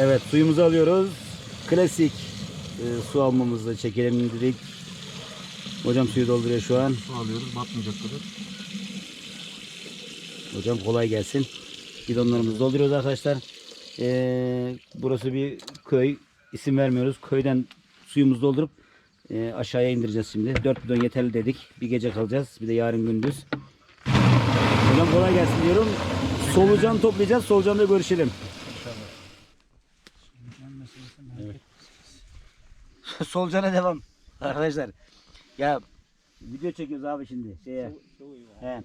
Evet suyumuzu alıyoruz. Klasik e, su almamızı çekelim dedik. Hocam suyu dolduruyor şu an. Su alıyoruz batmayacak kadar. Hocam kolay gelsin. Bidonlarımızı dolduruyoruz arkadaşlar. Ee, burası bir köy. İsim vermiyoruz. Köyden suyumuzu doldurup e, aşağıya indireceğiz şimdi. 4 bidon yeterli dedik. Bir gece kalacağız. Bir de yarın gündüz. Hocam kolay gelsin diyorum. Solucan toplayacağız. Solucan'da görüşelim. Solucan'a devam. Arkadaşlar. Ya video çekiyoruz abi şimdi. Şeye. He.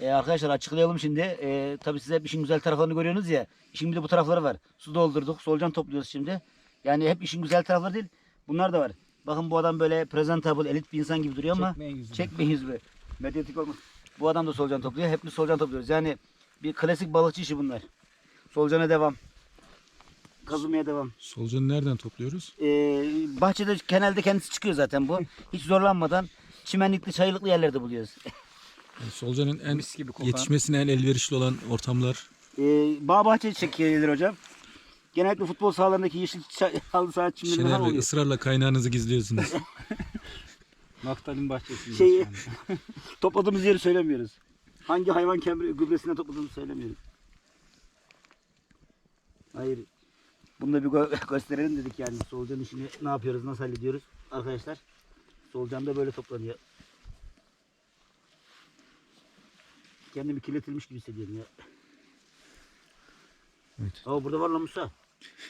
E, arkadaşlar açıklayalım şimdi. E, tabii size hep işin güzel taraflarını görüyorsunuz ya. İşin bir de bu tarafları var. Su doldurduk. Solucan topluyoruz şimdi. Yani hep işin güzel tarafları değil. Bunlar da var. Bakın bu adam böyle presentable, elit bir insan gibi duruyor ama Çekmeyin yüzünü. çekmeyin yüzünü. Medyatik olmuş. Bu adam da solucan topluyor. Hep biz solucan topluyoruz. Yani bir klasik balıkçı işi bunlar. Solucana devam. Kazımaya devam. Solucanı nereden topluyoruz? Ee, bahçede genelde kendisi çıkıyor zaten bu. Hiç zorlanmadan çimenlikli, çayılıklı yerlerde buluyoruz. Yani solucanın en Mis gibi kokan. yetişmesine en elverişli olan ortamlar. Ee, bağ bahçe çekilir hocam. Genellikle futbol sahalarındaki yeşil çay, halı saha çimleri Şener falan Bey oluyor. ısrarla kaynağınızı gizliyorsunuz. Naftalin bahçesi. Şeyi topladığımız yeri söylemiyoruz. Hangi hayvan kemri gübresinden topladığımızı söylemiyoruz. Hayır. Bunu da bir gö- gösterelim dedik yani. Solucan işini ne yapıyoruz, nasıl hallediyoruz arkadaşlar. Solucan da böyle toplanıyor. Kendimi kirletilmiş gibi hissediyorum ya. Evet. Aa burada var lan Musa.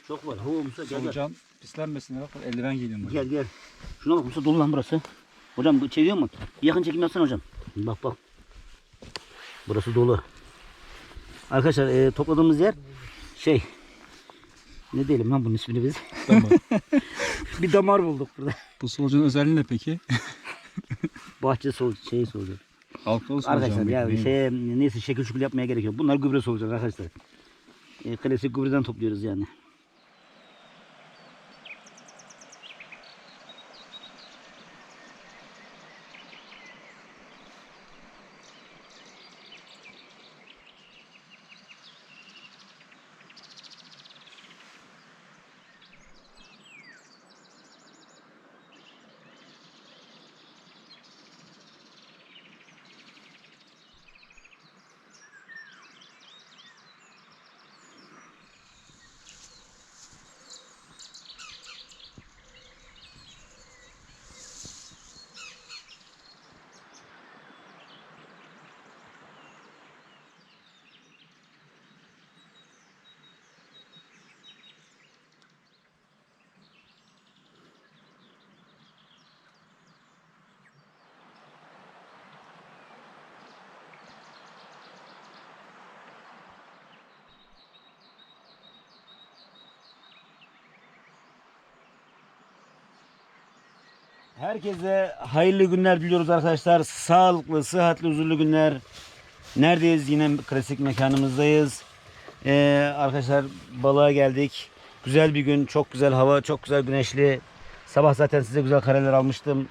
Çok var. Oo Musa gel gel. Solucan pislenmesine bak. Eldiven giydim Gel gel. Şuna bak Musa dolu lan burası. Hocam bu çeviriyor mu? Bir yakın çekim yapsana hocam. Bak bak. Burası dolu. Arkadaşlar e, topladığımız yer şey ne diyelim lan bunun ismini biz. Tamam. bir damar bulduk burada. Bu solucanın özelliği ne peki? Bahçe sol şey solucan. Halkalı solucan. Arkadaşlar ya mi? şey neyse şekil şukul yapmaya gerek yok. Bunlar gübre solucan arkadaşlar. E, klasik gübreden topluyoruz yani. Herkese hayırlı günler diliyoruz arkadaşlar. Sağlıklı, sıhhatli, huzurlu günler. Neredeyiz? Yine klasik mekanımızdayız. Ee, arkadaşlar balığa geldik. Güzel bir gün, çok güzel hava, çok güzel güneşli. Sabah zaten size güzel kareler almıştım.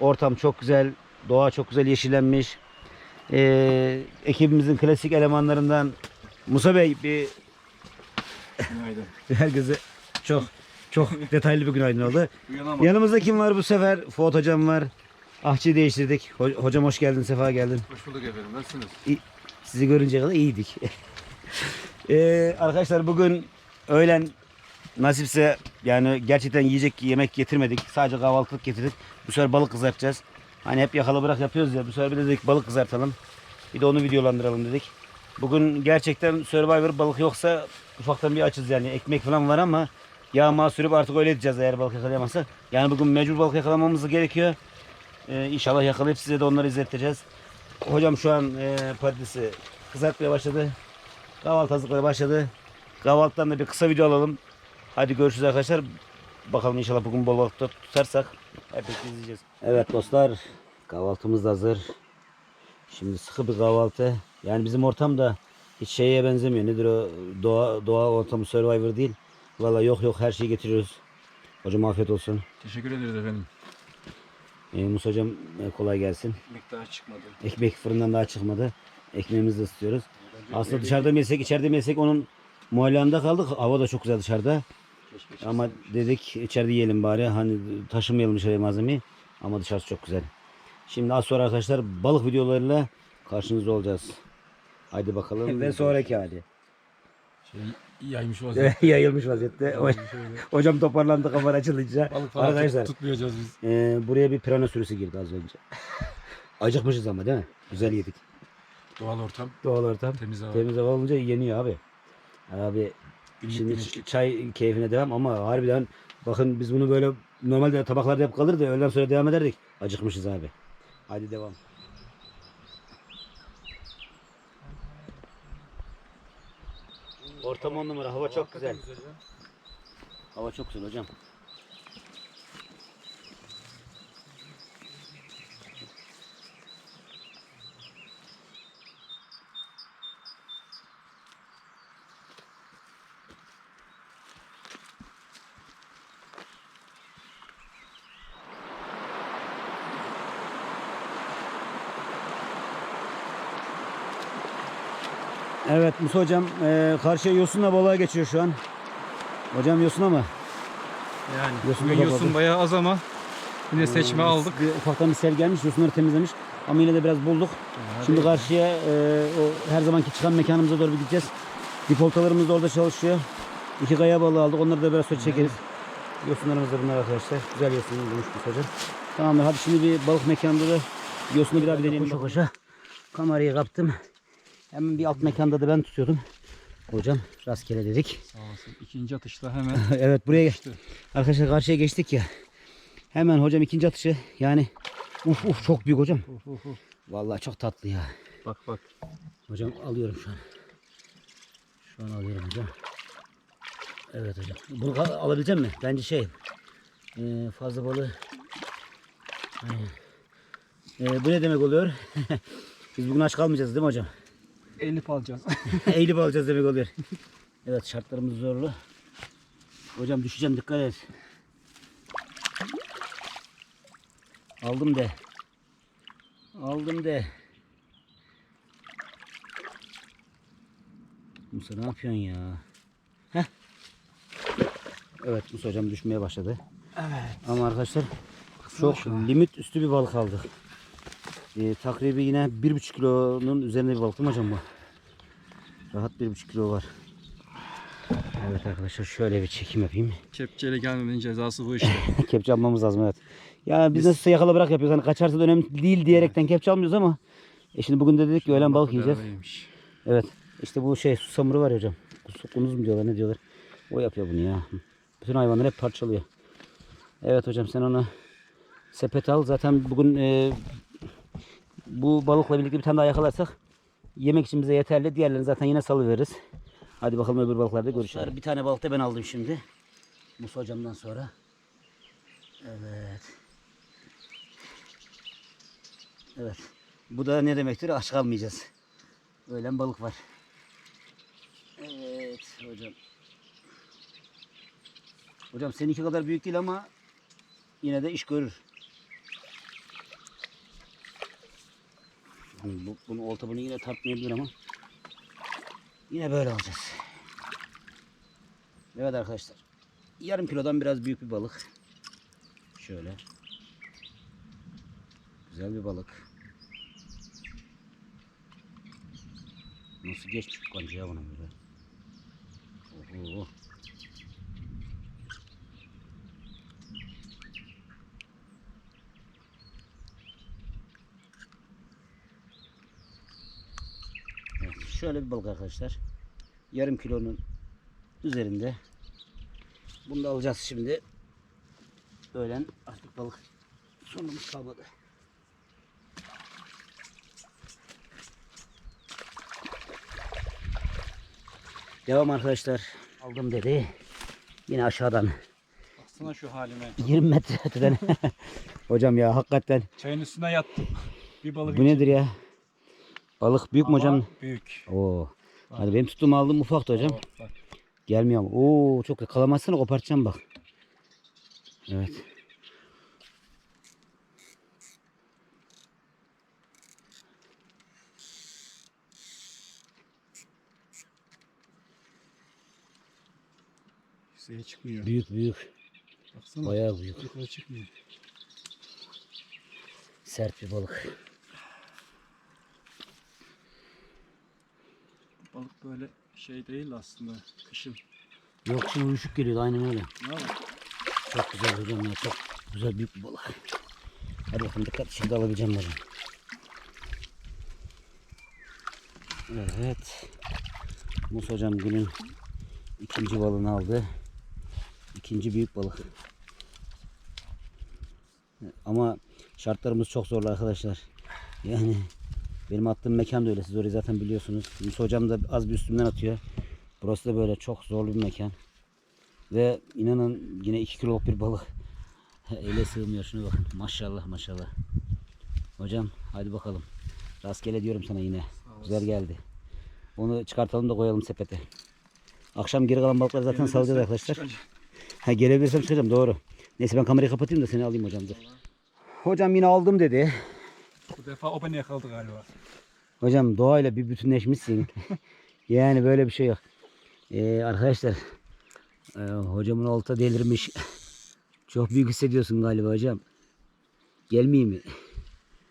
Ortam çok güzel, doğa çok güzel yeşillenmiş. Ee, ekibimizin klasik elemanlarından Musa Bey bir Günaydın. herkese çok çok detaylı bir günaydın oldu. Uyanamadım. Yanımızda kim var bu sefer? Fuat hocam var. Ahçıyı değiştirdik. Ho- hocam hoş geldin, sefa geldin. Hoş bulduk efendim. Nasılsınız? Sizi görünce kadar iyiydik. Ee, arkadaşlar bugün öğlen nasipse yani gerçekten yiyecek yemek getirmedik. Sadece kahvaltılık getirdik. Bu sefer balık kızartacağız. Hani hep yakalı bırak yapıyoruz ya. Bu sefer bir de dedik balık kızartalım. Bir de onu videolandıralım dedik. Bugün gerçekten Survivor balık yoksa ufaktan bir açız yani. Ekmek falan var ama yağma sürüp artık öyle edeceğiz eğer balık yakalayamazsak. Yani bugün mecbur balık yakalamamız gerekiyor. Ee, inşallah yakalayıp size de onları izleteceğiz. Hocam şu an e, patatesi kızartmaya başladı. Kahvaltı hazırlıkları başladı. Kahvaltıdan da bir kısa video alalım. Hadi görüşürüz arkadaşlar. Bakalım inşallah bugün bol balık tutarsak hep izleyeceğiz. Evet dostlar kahvaltımız da hazır. Şimdi sıkı bir kahvaltı. Yani bizim ortam da hiç şeye benzemiyor. Nedir o doğa, doğa ortamı Survivor değil. Valla yok yok her şeyi getiriyoruz. Hocam afiyet olsun. Teşekkür ederiz efendim. Ee, Musa hocam e, kolay gelsin. Ekmek daha çıkmadı. Ekmek fırından daha çıkmadı. Ekmeğimizi de ısıtıyoruz. Aslında dışarıda mı yesek, içeride mi yesek onun Muallanda kaldık. Hava da çok güzel dışarıda. Keşke Ama dedik içeride yiyelim bari. Hani taşımayalım dışarıya malzemeyi. Ama dışarısı çok güzel. Şimdi az sonra arkadaşlar balık videolarıyla karşınızda olacağız. Haydi bakalım. Ve sonraki hali. Şey, yaymış vaziyette. Yayılmış vaziyette. Hocam toparlandı kamera açılınca. Balık falan Arkadaşlar tut, tutmayacağız biz. e, buraya bir pirana sürüsü girdi az önce. Acıkmışız ama değil mi? Güzel yedik. Doğal ortam, Doğal ortam. temiz hava. Temiz hava olunca yeniyor abi. Abi günlük şimdi güneşlik. çay keyfine devam ama harbiden bakın biz bunu böyle normalde tabaklarda hep kalırdı. Öğleden sonra devam ederdik. Acıkmışız abi. Hadi devam. Ortam on numara. Hava çok güzel. Hava çok güzel hocam. Evet Musa hocam e, karşıya Yosun'la balığa geçiyor şu an. Hocam Yosun'a mı? Yani Yosun bugün yosun bakalım. bayağı az ama yine seçme Ee, aldık. Bir ufaktan bir sel gelmiş. Yosunları temizlemiş. Ama yine de biraz bulduk. Şimdi karşıya e, o her zamanki çıkan mekanımıza doğru gideceğiz. Dipoltalarımız da orada çalışıyor. İki kaya balığı aldık. Onları da biraz sonra çekeriz. Yosunlarımız da bunlar arkadaşlar. Güzel yosun bulmuş bu hocam. Tamamdır. Hadi şimdi bir balık mekanında da yosunu bir daha bir deneyelim. Koşa koşa kamerayı kaptım. Hemen bir alt mekanda da ben tutuyordum. Hocam rastgele dedik. Sağ olsun. İkinci atışta hemen evet buraya işte arkadaşlar karşıya geçtik ya. Hemen hocam ikinci atışı yani uf uf çok büyük hocam. Uf, uf, uf. Vallahi çok tatlı ya. Bak bak. Hocam alıyorum şu an. Şu an alıyorum hocam. Evet hocam. Bunu al- alabilecek mi? Bence şey e, fazla balığı. Aynen. E, bu ne demek oluyor? Biz bugün aç kalmayacağız değil mi hocam? 50 alacağız. Eğilip alacağız demek oluyor. Evet şartlarımız zorlu. Hocam düşeceğim dikkat et. Aldım de. Aldım de. Musa ne yapıyorsun ya? Heh. Evet Musa hocam düşmeye başladı. evet. Ama arkadaşlar çok limit üstü bir balık aldık. Ee, takribi yine 1,5 kilonun üzerinde bir balık değil mi hocam bu? Rahat 1,5 kilo var. Evet arkadaşlar şöyle bir çekim yapayım. Kepçeyle gelmemenin cezası bu işte. kepçe almamız lazım evet. Ya biz, nasılsa yakala bırak yapıyoruz. Hani kaçarsa da önemli değil diyerekten kepçe almıyoruz ama e şimdi bugün de dedik ki öğlen balık yiyeceğiz. Bedavaymış. Evet. İşte bu şey susamuru var ya hocam. Kus- Kunuz mu diyorlar ne diyorlar. O yapıyor bunu ya. Bütün hayvanları hep parçalıyor. Evet hocam sen onu sepet al. Zaten bugün e, bu balıkla birlikte bir tane daha yakalarsak yemek için bize yeterli. Diğerlerini zaten yine salıveririz. Hadi bakalım öbür balıklarda görüşelim. Bir tane balık da ben aldım şimdi. Musa hocamdan sonra. Evet. Evet. Bu da ne demektir? Aç kalmayacağız. Öğlen balık var. Evet hocam. Hocam seninki kadar büyük değil ama yine de iş görür. Hani Bu, bunu olta bunu yine tartmayabilir ama yine böyle alacağız. Evet arkadaşlar. Yarım kilodan biraz büyük bir balık. Şöyle. Güzel bir balık. Nasıl geçmiş bu kancaya bana böyle. Oho. Evet, şöyle bir balık arkadaşlar. Yarım kilonun üzerinde. Bunu da alacağız şimdi. Öğlen artık balık sonumuz kalmadı. Devam arkadaşlar. Aldım dedi. Yine aşağıdan. Baksana şu halime. 20 metre öteden. Hocam ya hakikaten. Çayın üstüne yattım. Bir balık Bu nedir ya? Balık büyük mü hocam? Büyük. Oo. Hadi benim tuttuğum aldığım ufaktı hocam. Bak. Gelmiyor ama. Oo çok kalamazsana kopartacağım bak. Evet. Yükseğe çıkmıyor. Büyük büyük. Baksana. Bayağı büyük. Yukarı çıkmıyor. Sert bir balık. Balık böyle şey değil aslında. Kışın. Yok şimdi uyuşuk geliyordu aynen öyle. Ne var? Çok güzel hocam ya çok güzel büyük bir balık. Hadi bakalım dikkat şimdi alabileceğim hocam. Evet. Mus hocam günün ikinci balığını aldı. İkinci büyük balık. Ama şartlarımız çok zorlu arkadaşlar. Yani benim attığım mekan da öyle. Siz orayı zaten biliyorsunuz. Mus hocam da az bir üstümden atıyor. Burası da böyle çok zorlu bir mekan. Ve inanın yine 2 kiloluk bir balık. Ele sığmıyor şuna bakın. Maşallah maşallah. Hocam hadi bakalım. Rastgele diyorum sana yine. Güzel geldi. Onu çıkartalım da koyalım sepete. Akşam geri kalan balıkları zaten salacağız arkadaşlar. Ha gelebilirsem çıkacağım doğru. Neyse ben kamerayı kapatayım da seni alayım hocam dur. Hocam yine aldım dedi. Bu defa o beni yakaladı galiba. Hocam doğayla bir bütünleşmişsin. yani böyle bir şey yok. Ee, arkadaşlar e, hocamın olta delirmiş. Çok büyük hissediyorsun galiba hocam. Gelmeyeyim mi?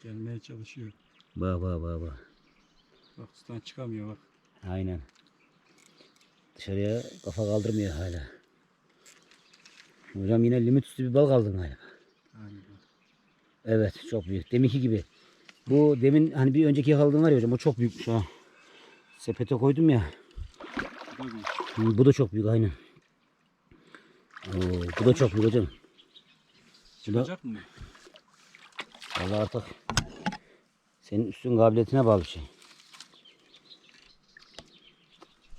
Gelmeye çalışıyor. Bak bak bak bak. Bak sudan çıkamıyor bak. Aynen. Dışarıya kafa kaldırmıyor hala. Hocam yine limit üstü bir balık aldın galiba. Galiba. Evet çok büyük. Deminki gibi. Bu demin hani bir önceki yakaladığım var ya hocam o çok büyükmüş ha. Sepete koydum ya. Bu da büyük. Hı, Bu da çok büyük aynen. Oo, bu da çok büyük hocam. Çıkacak mı? vallahi artık senin üstün kabiliyetine bağlı bir şey.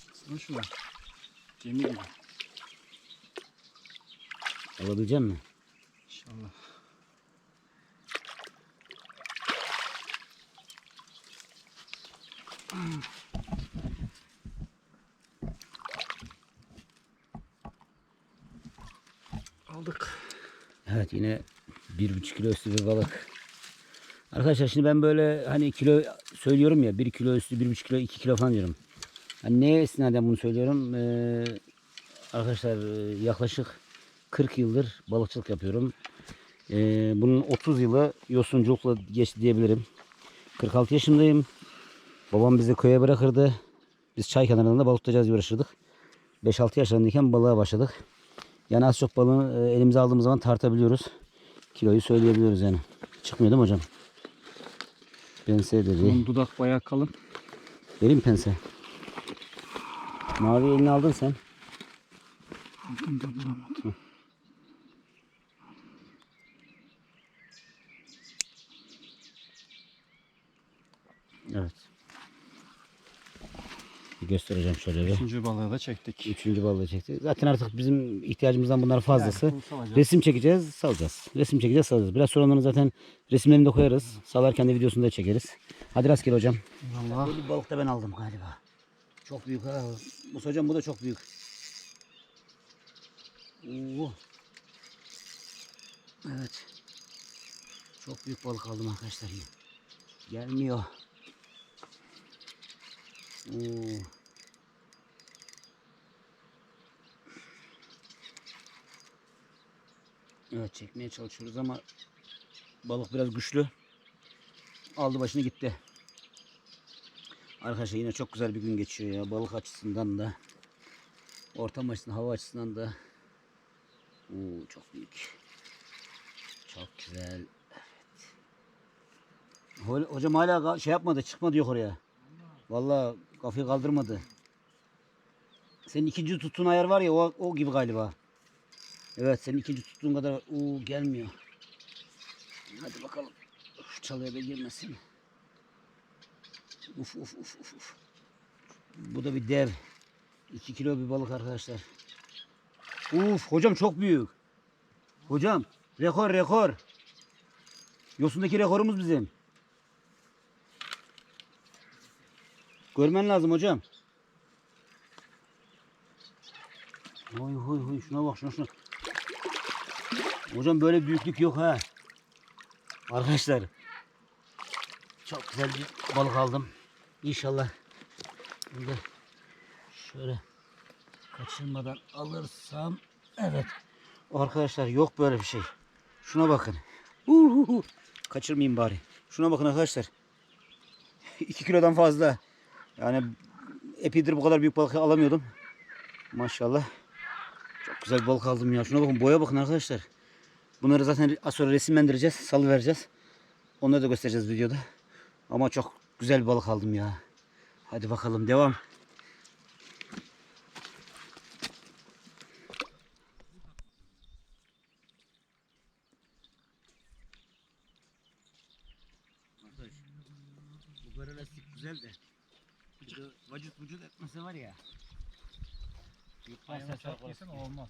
Baksana şuna. Gemi gibi. Alabilecek misin? İnşallah. Aldık. Evet yine bir buçuk kilo üstü bir balık. Arkadaşlar şimdi ben böyle hani kilo söylüyorum ya bir kilo üstü bir buçuk kilo iki kilo falan diyorum. Hani neye istinaden bunu söylüyorum? Ee, arkadaşlar e, yaklaşık 40 yıldır balıkçılık yapıyorum. Ee, bunun 30 yılı yosunculukla geçti diyebilirim. 46 yaşındayım. Babam bizi köye bırakırdı. Biz çay kenarında balık tutacağız uğraşırdık. 5-6 yaşlarındayken balığa başladık. Yani az çok balığı e, elimize aldığımız zaman tartabiliyoruz. Kiloyu söyleyebiliyoruz yani. Çıkmıyor değil mi hocam? Pense dedi. Bunun dudak bayağı kalın. Vereyim pense? Mavi elini aldın sen. Bunu da bulamadım. Evet. Bir göstereceğim şöyle bir. Üçüncü balığı da çektik. Üçüncü balığı çekti. Zaten artık bizim ihtiyacımızdan bunlar fazlası. Yani salacağız. Resim çekeceğiz, salacağız. Resim çekeceğiz, salacağız. Biraz sonra onların zaten resimlerini de koyarız. Salarken de videosunu da çekeriz. Hadi rastgele hocam. Allah. Böyle bir balık da ben aldım galiba. Çok büyük ha. Bu hocam bu da çok büyük. Oo. Evet. Çok büyük balık aldım arkadaşlar. Gelmiyor. Oo. Evet çekmeye çalışıyoruz ama balık biraz güçlü. Aldı başını gitti. Arkadaşlar yine çok güzel bir gün geçiyor ya. Balık açısından da. Ortam açısından, hava açısından da. Oo, çok büyük. Çok güzel. Evet. Ho- Hocam hala şey yapmadı, çıkmadı yok oraya. Vallahi kafayı kaldırmadı. Senin ikinci tuttuğun ayar var ya o, o gibi galiba. Evet senin ikinci tuttuğun kadar Oo, gelmiyor. Hadi bakalım. Çalıya da girmesin. Uf uf uf uf uf. Bu da bir dev. 2 kilo bir balık arkadaşlar. Uf hocam çok büyük. Hocam rekor rekor. Yosundaki rekorumuz bizim. Görmen lazım hocam. Oy oy oy şuna bak şuna şuna. Hocam böyle büyüklük yok ha. Arkadaşlar çok güzel bir balık aldım. İnşallah da şöyle Kaçırmadan alırsam. Evet. Arkadaşlar yok böyle bir şey. Şuna bakın. Uhuhu. Kaçırmayayım bari. Şuna bakın arkadaşlar. 2 kilodan fazla. Yani epeydir bu kadar büyük balık alamıyordum. Maşallah. Çok güzel bir balık aldım ya. Şuna bakın boya bakın arkadaşlar. Bunları zaten az sonra resimlendireceğiz. Salı vereceğiz. Onları da göstereceğiz videoda. Ama çok güzel bir balık aldım ya. Hadi bakalım devam. Lastik güzel de vücut vücut etmesi var ya. Yutmazsa çok olmaz.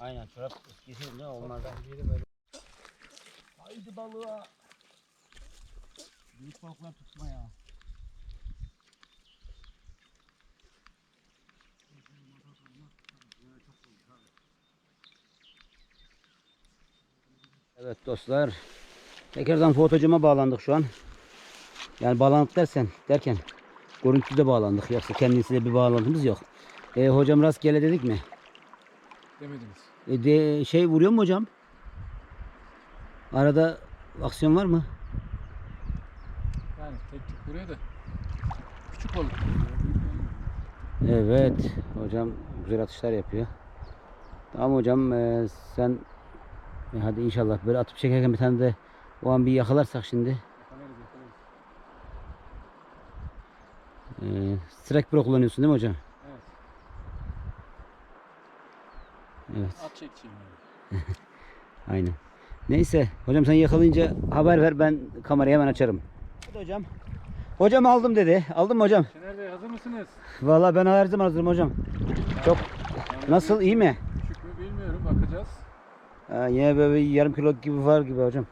Aynen çorap eskisi ne olmaz. Haydi balığa. Büyük balıklar tutma ya. Evet dostlar. Tekrardan fotocuma bağlandık şu an. Yani bağlandık dersen derken görüntüde bağlandık. Yoksa kendisiyle bir bağlantımız yok. E, hocam rastgele dedik mi? Demediniz. E de, şey vuruyor mu hocam? Arada aksiyon var mı? Yani tek tük buraya da. Küçük balık. Evet. Hocam güzel atışlar yapıyor. Tamam hocam e, sen e, hadi inşallah böyle atıp çekerken bir tane de o an bir yakalarsak şimdi. Yakalarız yakalarız. E, strike pro kullanıyorsun değil mi hocam? Evet. At çekeceğim. Aynen. Neyse hocam sen yakalayınca haber ver ben kamerayı hemen açarım. Hadi hocam. Hocam aldım dedi. Aldın mı hocam? Şener Bey hazır mısınız? Vallahi ben her zaman hazırım hocam. Çok Yani nasıl iyi mi? Küçük mü bilmiyorum bakacağız. Ha, yine böyle bir yarım kilo gibi var gibi hocam.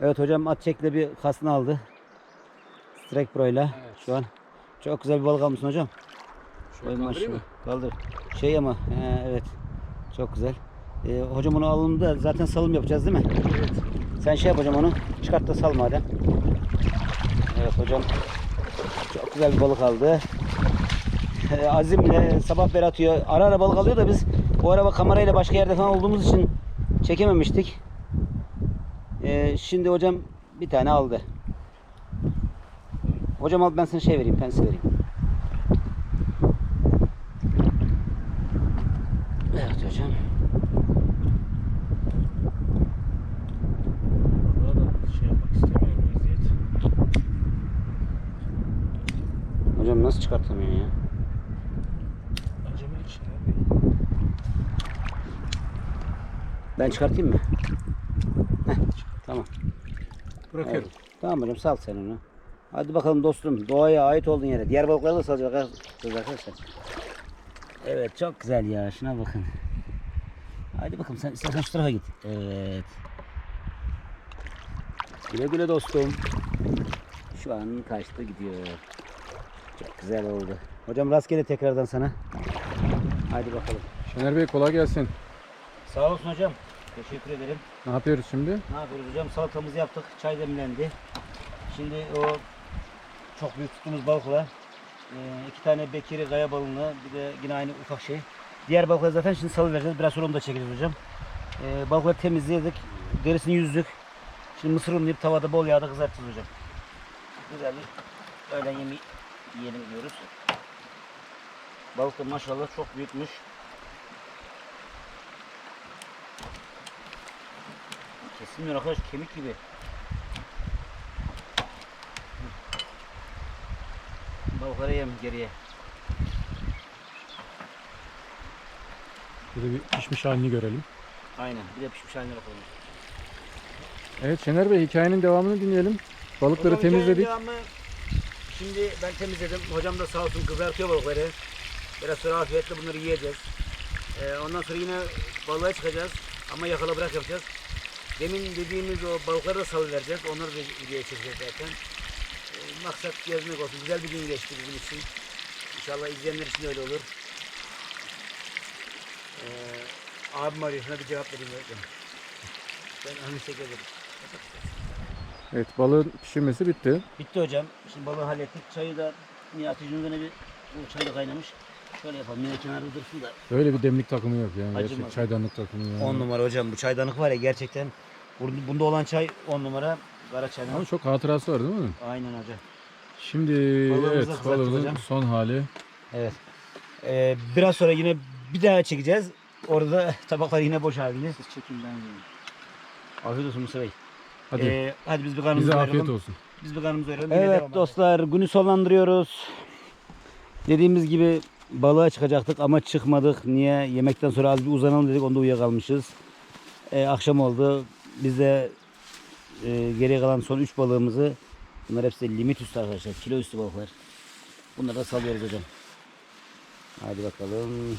Evet hocam at çekle bir kasını aldı. Strike Pro ile Evet. şu an. Çok güzel bir balık almışsın hocam. Şöyle kaldırayım mı? Kaldır. Şey ama he, evet. Çok güzel. Ee, hocam onu alımda zaten salım yapacağız değil mi? Evet. Sen şey yap hocam onu. Çıkart da sal madem. Evet hocam. Çok güzel bir balık aldı. Ee, Azim'le sabah beri atıyor. Ara ara balık alıyor da biz o araba kamerayla başka yerde falan olduğumuz için çekememiştik. Ee, şimdi hocam bir tane aldı. Hocam al ben sana şey vereyim, pensil vereyim. Evet da şey. Hocam nasıl çıkartamıyor ya? Acemilik Şener Bey. Ben çıkartayım mı? Heh, tamam. Bırakıyorum. Tamam hocam sal sen onu. Hadi bakalım dostum doğaya ait olduğun yere. Diğer balıkları da salacak arkadaşlar. Evet çok güzel ya şuna bakın. Hadi bakalım sen istersen şu tarafa git. Evet. Güle güle dostum. Şu an kaçtı gidiyor. Çok güzel oldu. Hocam rastgele tekrardan sana. Hadi bakalım. Şener Bey kolay gelsin. Sağ olsun hocam. Teşekkür ederim. Ne yapıyoruz şimdi? Ne yapıyoruz hocam? Salatamızı yaptık. Çay demlendi. Şimdi o çok büyük tuttuğumuz balıkla e, iki tane bekiri kaya balığını bir de yine aynı ufak şey. Diğer balıkları zaten şimdi salı vereceğiz. Biraz sonra onu da çekeceğiz hocam. E, balıkları temizledik. Derisini yüzdük. Şimdi mısır unlayıp tavada bol yağda kızartacağız hocam. Güzel bir öğlen yemeği yiyelim diyoruz. Balık da maşallah çok büyükmüş. Kesilmiyor arkadaş kemik gibi. Balıkları yem geriye. Bir de bir pişmiş halini görelim. Aynen. Bir de pişmiş haline bakalım. Evet Şener Bey hikayenin devamını dinleyelim. Balıkları Hocam temizledik. devamı- Şimdi ben temizledim. Hocam da sağ olsun kızartıyor balıkları. Biraz sonra afiyetle bunları yiyeceğiz. Ee, ondan sonra yine balığa çıkacağız. Ama yakala bırak yapacağız. Demin dediğimiz o balıkları da salı vereceğiz. Onları da videoya çekeceğiz zaten. Ee, maksat gezmek olsun. Güzel bir gün geçti bizim için. İnşallah izleyenler için öyle olur. Abim arıyor. Şuna bir cevap vereyim. Ben teşekkür ederim. Evet balığın pişirmesi bitti. Bitti hocam. Şimdi balığı hallettik. Çayı da ateşin üzerine bir bu çay da kaynamış. Şöyle yapalım yine kenarda dursun da. Öyle bir demlik takımı yok yani. Acımaz. Gerçek çaydanlık takımı yani. 10 numara hocam bu çaydanlık var ya gerçekten. Bunda olan çay 10 numara. Kara çaydanlık. Ama çok hatırası var değil mi? Aynen hocam. Şimdi Balığımızı evet balığımızın son hali. Evet. Ee, biraz sonra yine bir daha çekeceğiz. Orada da tabaklar yine boş halinde. Siz çekin ben yiyeyim. Afiyet olsun Musa Bey. Hadi Ee, hadi biz bir karnımızı bize afiyet olsun. Biz bir karnımızı doyuralım. Evet dostlar günü sonlandırıyoruz. Dediğimiz gibi balığa çıkacaktık ama çıkmadık. Niye? Yemekten sonra az bir uzanalım dedik. Onda uyuyakalmışız. Ee, akşam oldu. Biz de e, geriye kalan son 3 balığımızı bunlar hepsi limit üstü arkadaşlar. Kilo üstü balıklar. Bunları da salıyoruz hocam. Hadi bakalım.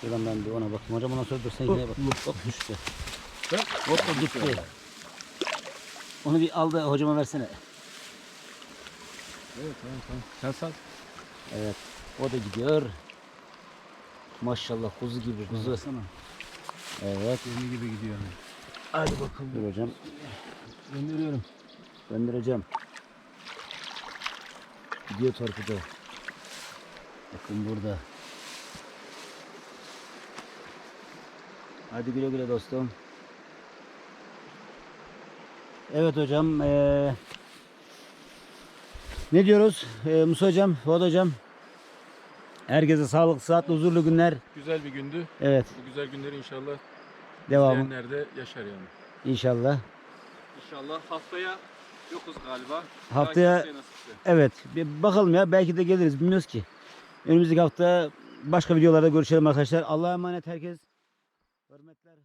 Şuradan ben bir ona bakayım. Hocam ondan sonra dur sen yine bak. Hop düştü. Hop gitti. Onu bir al da hocama versene. Evet tamam tamam. Sen sal. Evet. O da gidiyor. Maşallah kuzu gibi kuzu. Evet. Yeni gibi gidiyor. Hadi bakalım. Dur hocam. Gönderiyorum. Göndereceğim. Gidiyor torpido. Bakın burada. Hadi güle güle dostum. Evet hocam. eee, ne diyoruz? Eee Musa hocam, Fuat hocam. Herkese sağlıklı, sıhhatli, huzurlu günler. Güzel bir gündü. Evet. Bu güzel günleri inşallah Devamı izleyenler de yaşar yani. inşallah. İnşallah haftaya yokuz galiba. Haftaya- Belki nasipse. Evet. Bir bakalım ya. Belki de geliriz. Bilmiyoruz ki. Önümüzdeki hafta başka videolarda görüşelim arkadaşlar. Allah'a emanet herkes. hurmatlar